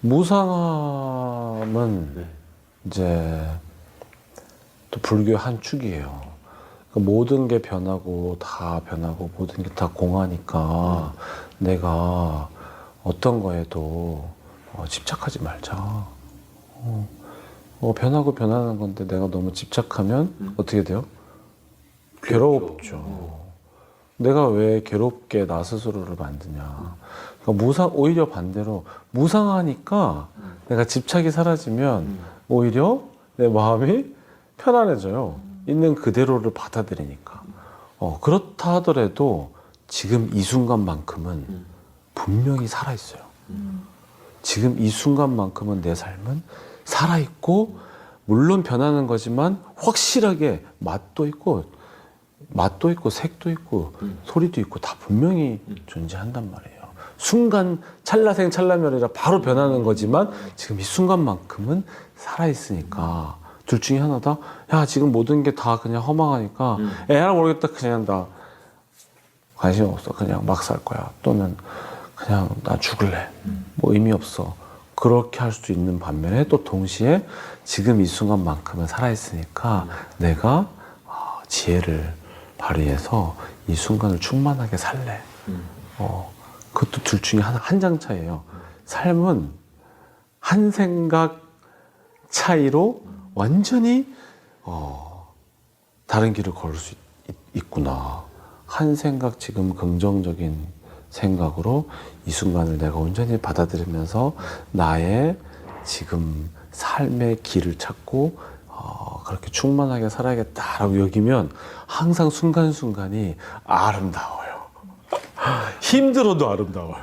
무상함은 네. 이제 또 불교의 한 축이에요. 그러니까 모든 게 변하고 다 변하고 모든 게 다 공하니까 내가 어떤 거에도 어, 집착하지 말자. 어, 어, 변하고 변하는 건데 내가 너무 집착하면 음. 어떻게 돼요? 괴롭죠. 내가 왜 괴롭게 나 스스로를 만드냐. 그러니까 무상, 오히려 반대로 무상하니까 음. 내가 집착이 사라지면 음. 오히려 내 마음이 편안해져요. 있는 그대로를 받아들이니까. 어, 그렇다 하더라도 지금 이 순간만큼은 음. 분명히 살아있어요. 음. 지금 이 순간만큼은 내 삶은 살아있고, 물론 변하는 거지만 확실하게 맛도 있고, 맛도 있고, 색도 있고, 음. 소리도 있고, 다 분명히 음. 존재한단 말이에요. 순간, 찰나생 찰나멸이라 바로 변하는 거지만, 지금 이 순간만큼은 살아있으니까, 둘 중에 하나다? 야, 지금 모든 게 다 그냥 허망하니까, 음. 에라 모르겠다. 그냥 나 관심 없어. 그냥 막 살 거야. 또는 그냥 나 죽을래. 뭐 의미 없어. 그렇게 할 수도 있는 반면에 또 동시에 지금 이 순간만큼은 살아있으니까 내가 어, 지혜를 발휘해서 이 순간을 충만하게 살래. 음. 어, 그것도 둘 중에 하나, 한장 차이예요. 삶은 한 생각 차이로 완전히 어, 다른 길을 걸을 수 있, 있구나. 한 생각 지금 긍정적인 생각으로 이 순간을 내가 온전히 받아들이면서 나의 지금 삶의 길을 찾고 어, 그렇게 충만하게 살아야겠다라고 여기면 항상 순간순간이 아름다워요. 힘들어도 아름다워요.